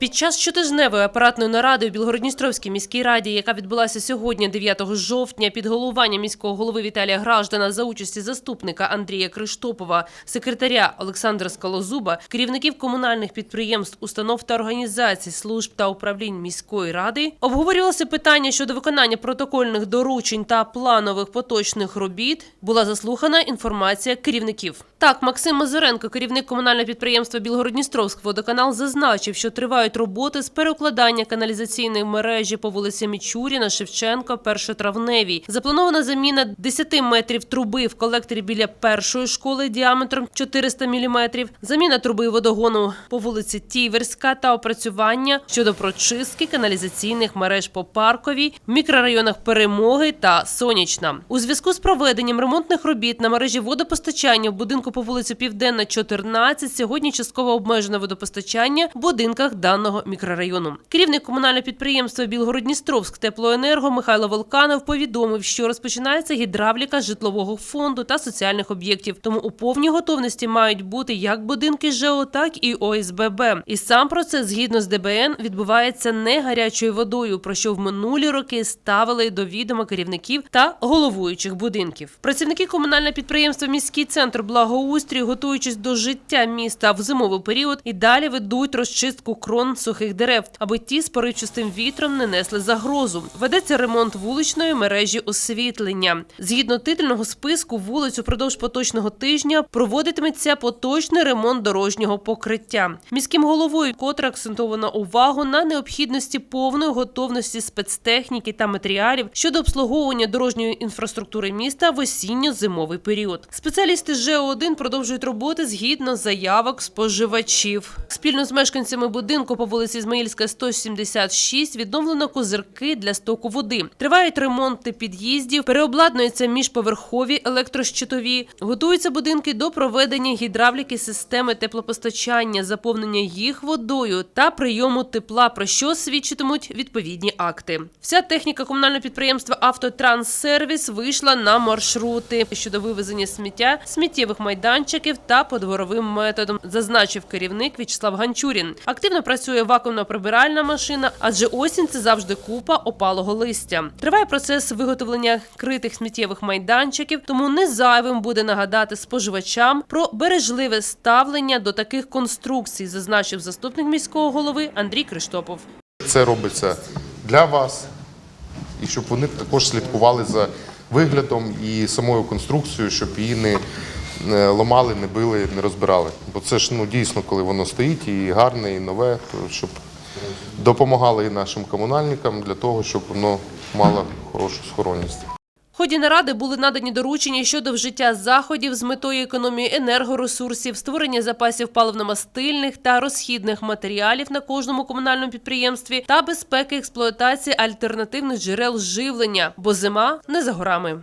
Під час щотижневої апаратної наради у Білгородністровській міській раді, яка відбулася сьогодні, 9 жовтня, під головуванням міського голови Віталія Граждана за участі заступника Андрія Криштопова, секретаря Олександра Скалозуба, керівників комунальних підприємств, установ та організацій, служб та управлінь міської ради, обговорювалося питання щодо виконання протокольних доручень та планових поточних робіт. Була заслухана інформація керівників. Так, Максим Мазуренко, керівник комунального підприємства Білгородністровськ водоканал, зазначив, що тривають роботи з переукладання каналізаційної мережі по вулиці Мічуріна, Шевченко, Першотравневій. Запланована заміна 10 метрів труби в колекторі біля першої школи діаметром 400 мм, заміна труби водогону по вулиці Тіверська та опрацювання щодо прочистки каналізаційних мереж по парковій, мікрорайонах Перемоги та Сонячна. У зв'язку з проведенням ремонтних робіт на мережі водопостачання в будинку по вулиці Південна, 14 сьогодні частково обмежено водопостачання в будинках даного мікрорайону. Керівник комунального підприємства Білгородністровськ теплоенерго Михайло Волканов повідомив, що розпочинається гідравліка житлового фонду та соціальних об'єктів. Тому у повній готовності мають бути як будинки ЖЕО, так і ОСББ. І сам процес згідно з ДБН відбувається не гарячою водою, про що в минулі роки ставили до відома керівників та головуючих будинків. Працівники комунального підприємства Міський центр благоустрою, готуючись до життя міста в зимовий період, і далі ведуть розчистку крон сухих дерев, аби ті з поривчастим вітром не несли загрозу. Ведеться ремонт вуличної мережі освітлення. Згідно титульного списку вулиць упродовж поточного тижня проводитиметься поточний ремонт дорожнього покриття. Міським головою котре акцентовано увагу на необхідності повної готовності спецтехніки та матеріалів щодо обслуговування дорожньої інфраструктури міста в осінньо-зимовий період. Спеціалісти ЖЕО-1 продовжують роботи згідно заявок споживачів. Спільно з мешканцями будинку по вулиці Ізмаїльська 176 відновлено козирки для стоку води. Тривають ремонти під'їздів, переобладнуються міжповерхові електрощитові, готуються будинки до проведення гідравліки системи теплопостачання, заповнення їх водою та прийому тепла, про що свідчитимуть відповідні акти. Вся техніка комунального підприємства Автотранссервіс вийшла на маршрути щодо вивезення сміття, сміттєвих майданчиків та подворовим методом, зазначив керівник В'ячеслав Ганчурін. Активно працює вакуумно-прибиральна машина, адже осінь це завжди купа опалого листя. Триває процес виготовлення критих сміттєвих майданчиків, тому не зайвим буде нагадати споживачам про бережливе ставлення до таких конструкцій, зазначив заступник міського голови Андрій Криштопов. Це робиться для вас, і щоб вони також слідкували за виглядом і самою конструкцією, щоб її не не ламали, не били, не розбирали. Бо це ж ну дійсно, коли воно стоїть і гарне, і нове, то щоб допомагали і нашим комунальникам для того, щоб воно мало хорошу схоронність. В ході наради були надані доручення щодо вжиття заходів з метою економії енергоресурсів, створення запасів паливно-мастильних та розхідних матеріалів на кожному комунальному підприємстві та безпеки експлуатації альтернативних джерел живлення, бо зима не за горами.